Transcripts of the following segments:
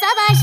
Bye bye.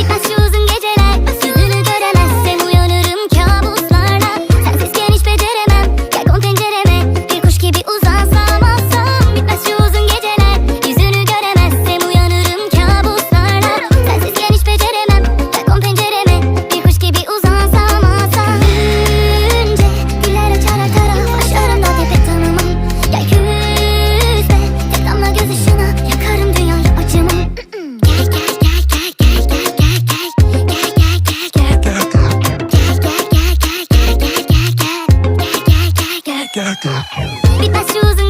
Keep my shoes Bir like a